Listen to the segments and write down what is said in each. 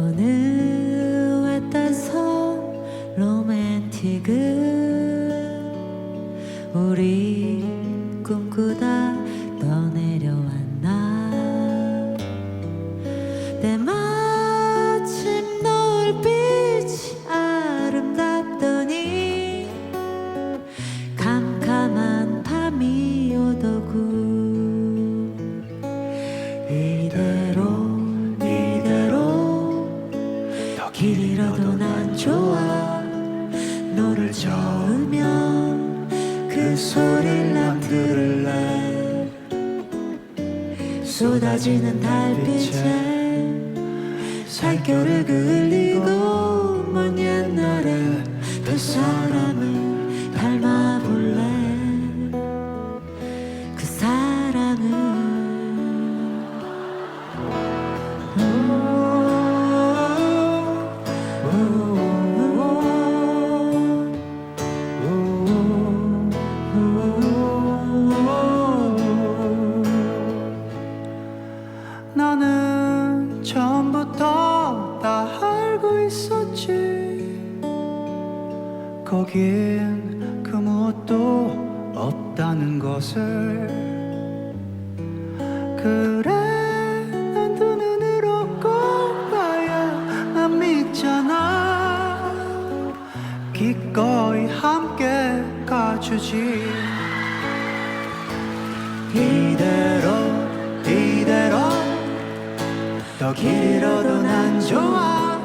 어느에 따서 로맨틱은 우리 꿈꾸다 길 잃어도 난 좋아. 너를 저으면 그 소리를 난 들을래. 쏟아지는 달빛에 살결을 그리 처음부터 다 알고 있었지. 거긴 그 무엇도 없다는 것을. 그래 난 두 눈으로 꼭 봐야 난 믿잖아. 기꺼이 함께 가주지 더 길어도 난 좋아.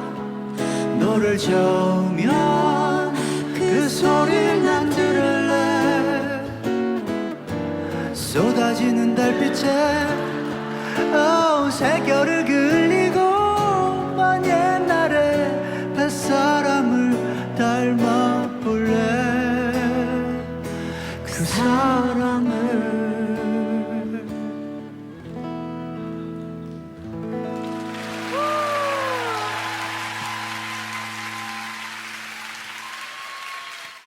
너를 저으면 그 소리를 난 들을래. 쏟아지는 달빛에 어, 새결을 그리고 먼 옛날에 뱃사람을 닮아볼래. 그 사람을